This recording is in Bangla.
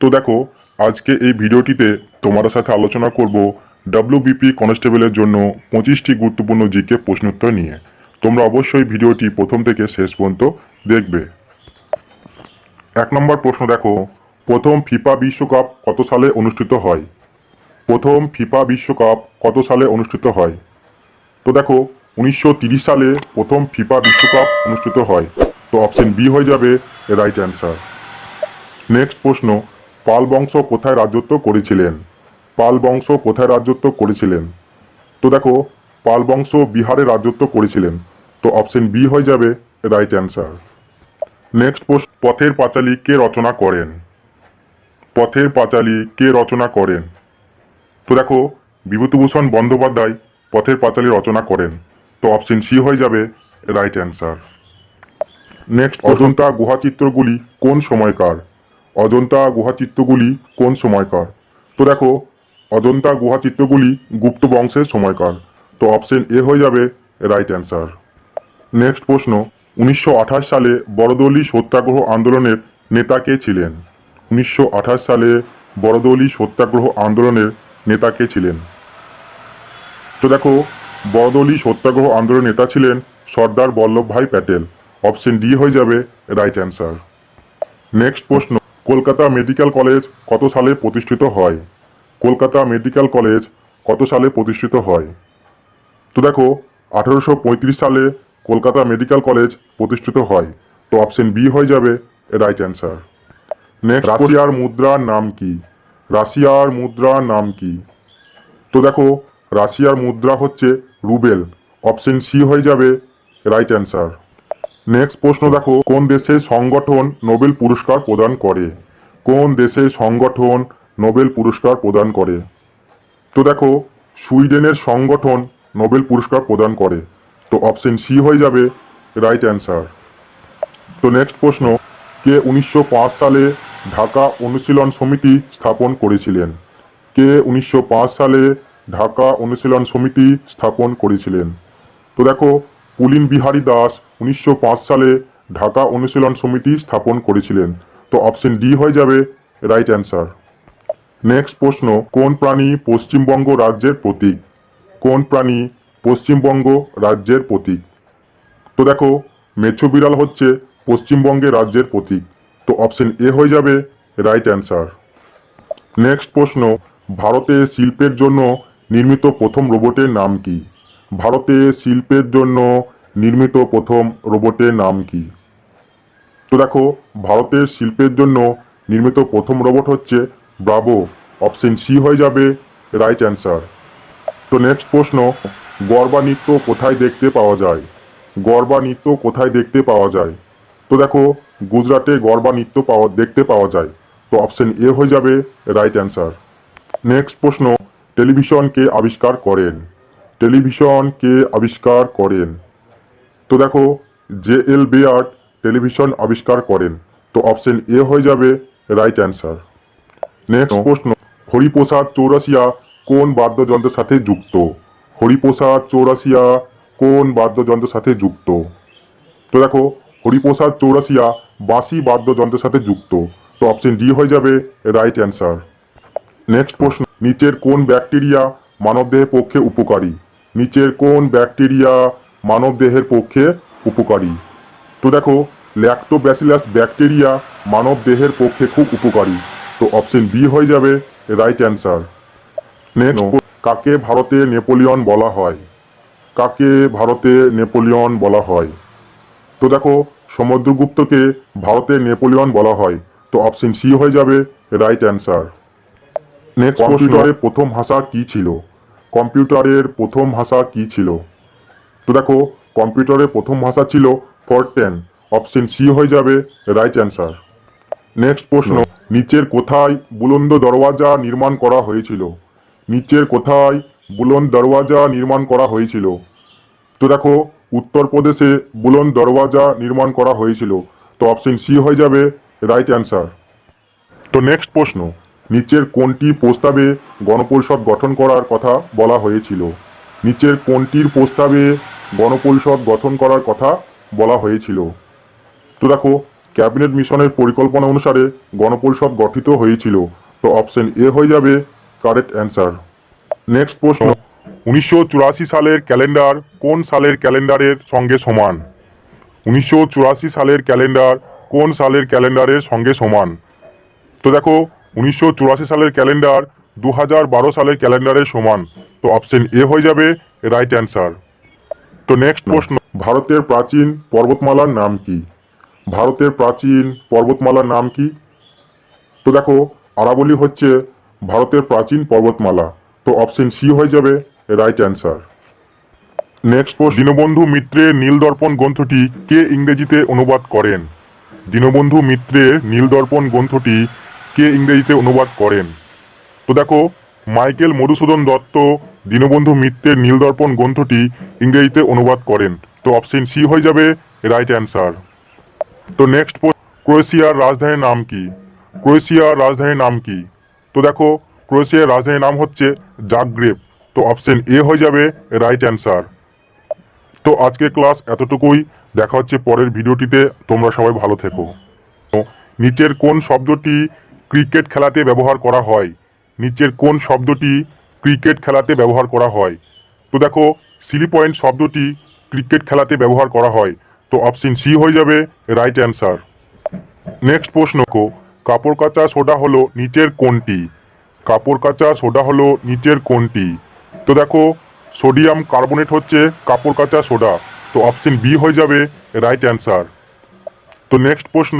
তো দেখো, আজকে এই ভিডিওটিতে তোমাদের সাথে আলোচনা করব ডাব্লিউবিপি কনস্টেবলের জন্য পঁচিশটি গুরুত্বপূর্ণ জিকে প্রশ্নোত্তর নিয়ে। তোমরা অবশ্যই ভিডিওটি প্রথম থেকে শেষ পর্যন্ত দেখবে। এক নম্বর প্রশ্ন দেখো, প্রথম ফিফা বিশ্বকাপ কত সালে অনুষ্ঠিত হয়? প্রথম ফিফা বিশ্বকাপ কত সালে অনুষ্ঠিত হয়? তো দেখো, উনিশশো সালে প্রথম ফিফা বিশ্বকাপ অনুষ্ঠিত হয়। তো অপশন বি হয়ে যাবে, রাইট অ্যান্সার। নেক্সট প্রশ্ন পাল বংশ কোথায় রাজত্ব করেছিলেন? পাল বংশ কোথায় রাজত্ব করেছিলেন? তো দেখো, পাল বংশ বিহারে রাজত্ব করেছিলেন। তো অপশন বি হয়ে যাবে রাইট অ্যান্সার নেক্সট প্রশ্ন, পথের পাঁচালী কে রচনা করেন? পথের পাঁচালী কে রচনা করেন? তো দেখো, বিভূতিভূষণ বন্দ্যোপাধ্যায় পথের পাঁচালী রচনা করেন। তো অপশন সি হয়ে যাবে রাইট অ্যান্সার নেক্সট অজন্তা গুহাচিত্রগুলি কোন সময়কার? অজন্তা গুহাচিত্রগুলি কোন সময়কার? তো দেখো, অজন্তা গুহাচিত্রগুলি গুপ্ত বংশের সময়কার। তো অপশন এ হয়ে যাবে রাইট অ্যান্সার নেক্সট প্রশ্ন, উনিশশো আঠাশ সালে বড়দলি সত্যাগ্রহ আন্দোলনের নেতা কে ছিলেন? উনিশশো আঠাশ সালে বড়দলি সত্যাগ্রহ আন্দোলনের নেতা কে ছিলেন? তো দেখো, বড়দলি সত্যাগ্রহ আন্দোলনের নেতা ছিলেন সর্দার বল্লভভাই প্যাটেল। অপশন ডি হয়ে যাবে রাইট অ্যান্সার নেক্সট প্রশ্ন কলকাতা মেডিকেল কলেজ কত সালে প্রতিষ্ঠিত হয়? কলকাতা মেডিকেল কলেজ কত সালে প্রতিষ্ঠিত হয়? তো দেখো আঠারোশো পঁয়ত্রিশ সালে কলকাতা মেডিকেল কলেজ প্রতিষ্ঠিত হয়। তো অপশন বি হয়ে যাবে রাইট অ্যান্সার নেক্সট রাশিয়ার মুদ্রার নাম কি? রাশিয়ার মুদ্রার নাম কি? তো দেখো রাশিয়ার মুদ্রা হচ্ছে রুবেল। অপশন সি হয়ে যাবে রাইট অ্যান্সার নেক্সট প্রশ্ন দেখো, কোন দেশের সংগঠন নোবেল পুরস্কার প্রদান করে? কোন দেশের সংগঠন নোবেল পুরস্কার প্রদান করে? তো দেখো, সুইডেনের সংগঠন নোবেল পুরস্কার প্রদান করে। তো অপশন সি হয়ে যাবে রাইট অ্যান্সার তো নেক্সট প্রশ্ন, কে উনিশশো পাঁচ সালে ঢাকা অনুশীলন সমিতি স্থাপন করেছিলেন? কে উনিশশো পাঁচ সালে ঢাকা অনুশীলন সমিতি স্থাপন করেছিলেন? তো দেখো পুলিন বিহারী দাস উনিশশো পাঁচ সালে ঢাকা অনুশীলন সমিতি স্থাপন করেছিলেন। তো অপশন ডি হয়ে যাবে রাইট অ্যান্সার নেক্সট প্রশ্ন, কোন প্রাণী পশ্চিমবঙ্গ রাজ্যের প্রতীক? কোন প্রাণী পশ্চিমবঙ্গ রাজ্যের প্রতীক? তো দেখো, মেছো বিড়াল হচ্ছে পশ্চিমবঙ্গের রাজ্যের প্রতীক। তো অপশন এ হয়ে যাবে রাইট অ্যান্সার নেক্সট প্রশ্ন, ভারতে শিল্পের জন্য নির্মিত প্রথম রোবটের নাম কি? ভারতে শিল্পের জন্য নির্মিত প্রথম রোবটের নাম কি? তো দেখো, ভারতের শিল্পের জন্য নির্মিত প্রথম রোবট হচ্ছে ব্রাভো। অপশন সি হয়ে যাবে, রাইট অ্যান্সার। তো নেক্সট প্রশ্ন, গরবা নৃত্য কোথায় দেখতে পাওয়া যায়? গরবা নৃত্য কোথায় দেখতে পাওয়া যায়? তো দেখো, গুজরাটে গরবা নৃত্য পাওয়া, দেখতে পাওয়া যায়। তো অপশন এ হয়ে যাবে, রাইট অ্যান্সার। নেক্সট প্রশ্ন, টেলিভিশনকে আবিষ্কার করেন। টেলিভিশন কে আবিষ্কার করেন। তো দেখো জে এল বেয়ার্ড টেলিভিশন আবিষ্কার করেন। তো অপশন এ হয়ে যাবে রাইট অ্যান্সার। নেক্সট প্রশ্ন হরিপ্রসাদ চৌরাসিয়া কোন বাদ্যযন্ত্রের সাথে যুক্ত? হরিপ্রসাদ চৌরাসিয়া কোন বাদ্যযন্ত্রের সাথে যুক্ত? তো দেখো হরিপ্রসাদ চৌরাসিয়া বাঁশি বাদ্যযন্ত্রের সাথে যুক্ত। তো অপশন ডি হয়ে যাবে রাইট অ্যান্সার। নেক্সট প্রশ্ন নিচের কোন ব্যাকটেরিয়া মানবদেহের পক্ষে উপকারী? নিচের কোন ব্যাকটেরিয়া মানবদেহের পক্ষে উপকারী? তো দেখো ল্যাক্টোব্যাসিলাস ব্যাকটেরিয়া মানব দেহের পক্ষে খুব উপকারী। তো অপশন বি হয়ে যাবে রাইট অ্যান্সার নেক্সট কাকে ভারতে নেপোলিয়ন বলা হয়? কাকে ভারতে নেপোলিয়ন বলা হয়? তো দেখো সমুদ্রগুপ্তকে ভারতে নেপোলিয়ন বলা হয়। তো অপশন সি হয়ে যাবে রাইট অ্যান্সার নেক্সট প্রথম ভাষা কি ছিল? কম্পিউটারের প্রথম ভাষা কি ছিল? তো দেখো কম্পিউটারের প্রথম ভাষা ছিল ফরটেন অপশন সি হয়ে যাবে রাইট অ্যান্সার নেক্সট প্রশ্ন নিচের কোথায় বুলন্দ দরওয়াজা নির্মাণ করা হয়েছিল? নিচের কোথায় বুলন্দ দরওয়াজা নির্মাণ করা হয়েছিল? তো দেখো উত্তরপ্রদেশে বুলন্দ দরওয়াজা নির্মাণ করা হয়েছিল। তো অপশন সি হয়ে যাবে রাইট অ্যান্সার তো নেক্সট প্রশ্ন নিচের কোনটি প্রস্তাবে গণপরিষদ গঠন করার কথা বলা হয়েছিল। নিচের কোনটির প্রস্তাবে গণপরিষদ গঠন করার কথা বলা হয়েছিল। তো দেখো, ক্যাবিনেট মিশনের পরিকল্পনা অনুসারে গণপরিষদ গঠিত হয়েছিল। তো অপশন এ হয়ে যাবে কারেক্ট অ্যান্সার। নেক্সট প্রশ্ন। উনিশশো চুরাশি সালের ক্যালেন্ডার কোন সালের ক্যালেন্ডারের সঙ্গে সমান? উনিশশো চুরাশি সালের ক্যালেন্ডার কোন সালের ক্যালেন্ডারের সঙ্গে সমান? তো দেখো উনিশশো চুরাশি সালের ক্যালেন্ডার দু হাজার বারো সালের ক্যালেন্ডারের সমান। তো অপশন এ হয়ে যাবে রাইট অ্যান্সার তো নেক্সট প্রশ্ন, ভারতের প্রাচীন পর্বতমালার নাম কি? ভারতের প্রাচীন পর্বতমালার নাম কি? তো দেখো, আরাবলি হচ্ছে ভারতের প্রাচীন পর্বতমালা। তো অপশন সি হয়ে যাবে রাইট অ্যান্সার নেক্সট প্রশ্ন, দীনবন্ধু মিত্রের নীলদর্পণ গ্রন্থটি কে ইংরেজিতে অনুবাদ করেন? দীনবন্ধু মিত্রের নীলদর্পণ গ্রন্থটি কে ইংরেজিতে অনুবাদ করেন? তো দেখো, মাইকেল মধুসূদন দত্ত, দীনবন্ধু মিত্রের নীলদর্পণ গ্রন্থটি ইংরেজিতে অনুবাদ করেন। তো অপশন সি হয়ে যাবে, রাইট অ্যান্সার। তো নেক্সট ক্রোয়েশিয়ার রাজধানীর নাম কি? ক্রোয়েশিয়ার রাজধানীর নাম কি? তো দেখো, ক্রোয়েশিয়ার রাজধানীর নাম হচ্ছে জাগরেব। তো অপশন এ হয়ে যাবে, রাইট অ্যান্সার। তো আজকে ক্লাস এতটুকুই। দেখা হচ্ছে পরের ভিডিওটিতে। তোমরা সবাই ভালো থেকো। নিচের কোন শব্দটি ক্রিকেট খেলাতে ব্যবহার করা হয়। নিচের কোন শব্দটি ক্রিকেট খেলাতে ব্যবহার করা হয়? তো দেখো সিলি পয়েন্ট শব্দটি ক্রিকেট খেলাতে ব্যবহার করা হয়। তো অপশন সি হয়ে যাবে রাইট অ্যান্সার নেক্সট প্রশ্ন কো কাপড় কাচা সোডা হলো নিচের কোনটি? কাপড় কাচা সোডা হলো নিচের কোনটি? তো দেখো সোডিয়াম কার্বনেট হচ্ছে কাপড় কাচা সোডা। তো অপশন বি হয়ে যাবে রাইট অ্যান্সার তো নেক্সট প্রশ্ন